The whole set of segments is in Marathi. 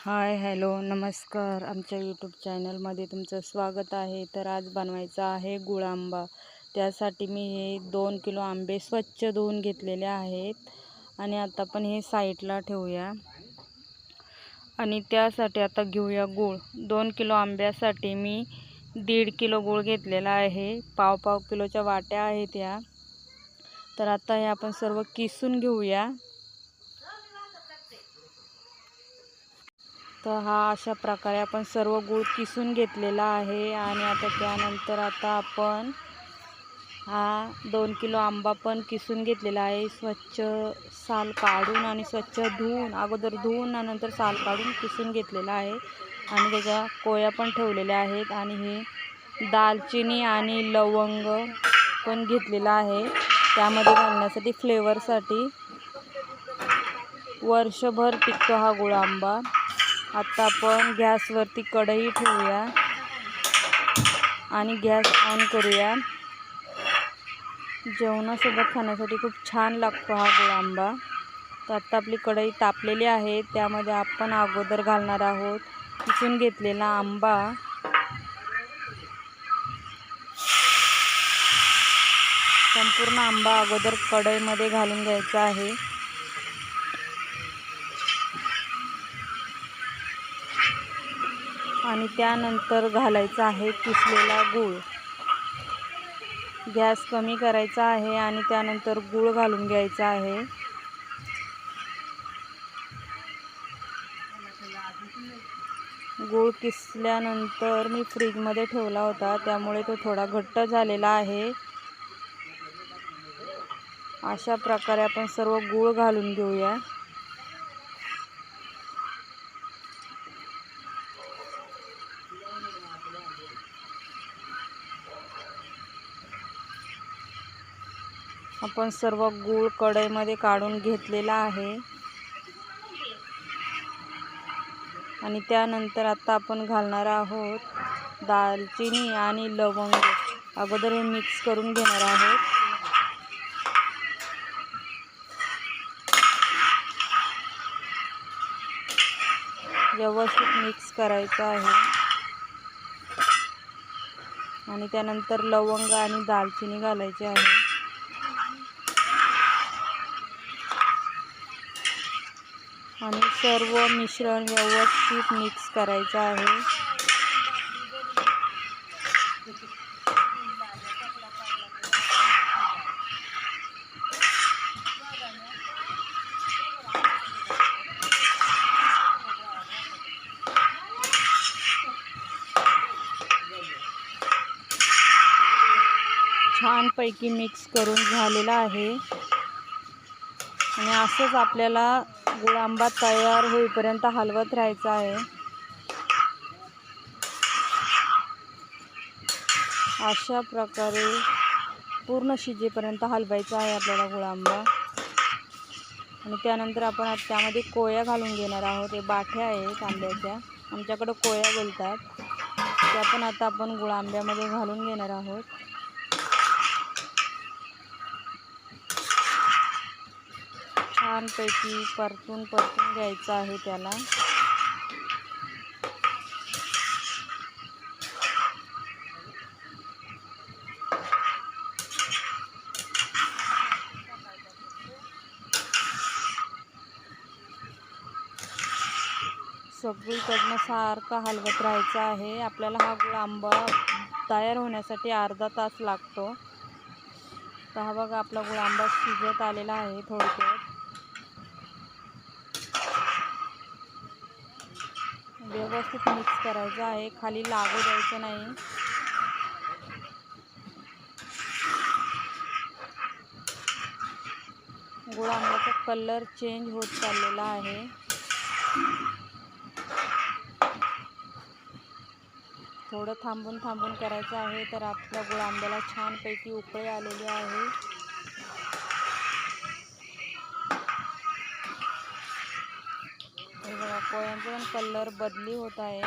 हाय हॅलो नमस्कार. आमच्या यूट्यूब चॅनलमध्ये तुमचं स्वागत आहे. तर आज बनवायचा आहे गुळ आंबा. त्यासाठी मी हे दोन किलो आंबे स्वच्छ धुवून घेतलेले आहेत. आणि आता आपण हे साईडला ठेवूया. आणि त्यासाठी आता घेऊया गूळ. दोन किलो आंब्यासाठी मी दीड किलो गूळ घेतलेला आहे. पाव पाव किलोच्या वाट्या आहेत या. तर आता हे आपण सर्व किसून घेऊया. तर हा अशा प्रकारे आपण सर्व गूळ किसून घेतलेला आहे आणि आता त्यानंतर आता आपण हा दोन किलो आंबा पण किसून घेतलेला आहे. स्वच्छ साल काढून आणि स्वच्छ धुवून अगोदर धुवून नंतर साल काढून किसून घेतलेला आहे. आणि त्याच्या कोया पण ठेवलेल्या आहेत आणि हे दालचिनी आणि लवंग पण घेतलेला आहे. त्यामध्ये घालण्यासाठी फ्लेवरसाठी वर्षभर टिकतो हा गुळ आंबा. आता आपण गॅसवरती कढई ठेवूया. आणि गॅस ऑन करूया. जेवणासोबत खाण्यासाठी खूप छान लागतो हा गोळ आंबा. तर आत्ता आपली कढई तापलेली आहे. त्यामध्ये आपण अगोदर घालणार आहोत किसून घेतलेला आंबा. संपूर्ण आंबा अगोदर कढईमध्ये घालून घ्यायचा आहे. आणि त्यानंतर घालायचा आहे किसलेला गूळ. गॅस कमी करायचा आहे आणि त्यानंतर गूळ घालून घ्यायचा आहे. गूळ किसल्यानंतर मी फ्रीजमध्ये ठेवला होता त्यामुळे तो थोडा घट्ट झालेला आहे. अशा प्रकारे आपण सर्व गूळ घालून घेऊया. आपण सर्व गूळ कढईमध्ये काढून घेतलेला आहे. आणि त्यानंतर आता आपण घालणार आहोत दालचिनी आणि लवंग. अगोदर हे मिक्स करून घेणार आहोत. व्यवस्थित मिक्स करायचं आहे. आणि त्यानंतर लवंग आणि दालचिनी घालायची आहे आणि सर्व मिश्रण व्यवस्थित मिक्स करायचं आहे. छानपैकी मिक्स करून झालेला आहे. आणि असंच आपल्याला गुळ आंबा तयार होईपर्यंत हलवत राहायचं आहे. अशा प्रकारे पूर्ण शिजेपर्यंत हलवायचा आहे आपल्याला गुळ आंबा. आणि त्यानंतर आपण त्यामध्ये कोया घालून घेणार आहोत. हे बाठ्या आहेत आंब्याच्या. आमच्याकडं कोया बोलतात. त्या पण आता आपण गुळ आंब्यामध्ये घालून घेणार आहोत. छानपैकी परतून परतून घ्यायचं आहे त्याला. सगळीकडनं सारखं हलवत राहायचं आहे. आपल्याला हा गुळ आंबा तयार होण्यासाठी अर्धा तास लागतो. तर हा बघा आपला गुळ आंबा शिजत आलेला आहे थोडक्यात. व्यवस्थित मिक्स करायचं आहे. खाली लागू द्यायचं नाही. गुळ आंब्याचा कलर चेंज होत चाललेला आहे. थोडं थांबून थांबून करायचं आहे तर आपल्या गुळ आंब्याला छानपैकी उकळी आलेली आहे. पोह्यांचा पण कलर बदली होत आहे.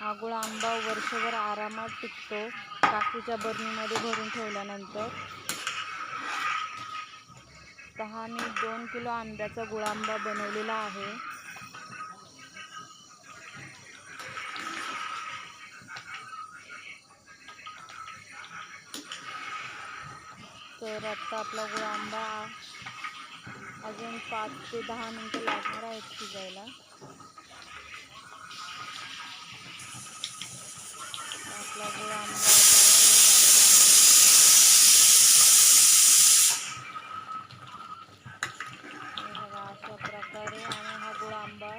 हा गुळ आंबा वर्षभर आरामात टिकतो. काकीच्या बरणीमध्ये भरून ठेवल्यानंतर तर हा मी दोन किलो आंब्याचा गुळांबा बनवलेला आहे. तर आत्ता आपला गुळांबा अजून पाच ते दहा मिनटं लागणार आहेत शिजायला. आपला गुळांबा आंबा अशा प्रकारे आणि हा गुळांबा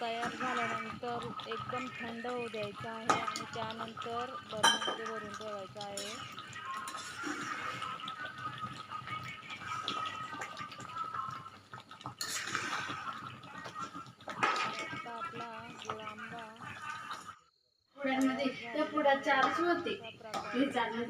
तयार झाल्यानंतर एकदम थंड होऊ द्यायचा आहे आणि त्यानंतर बर्नीमध्ये भरून ठेवायचा आहे. वर्गात चार्ज होते. हे चालले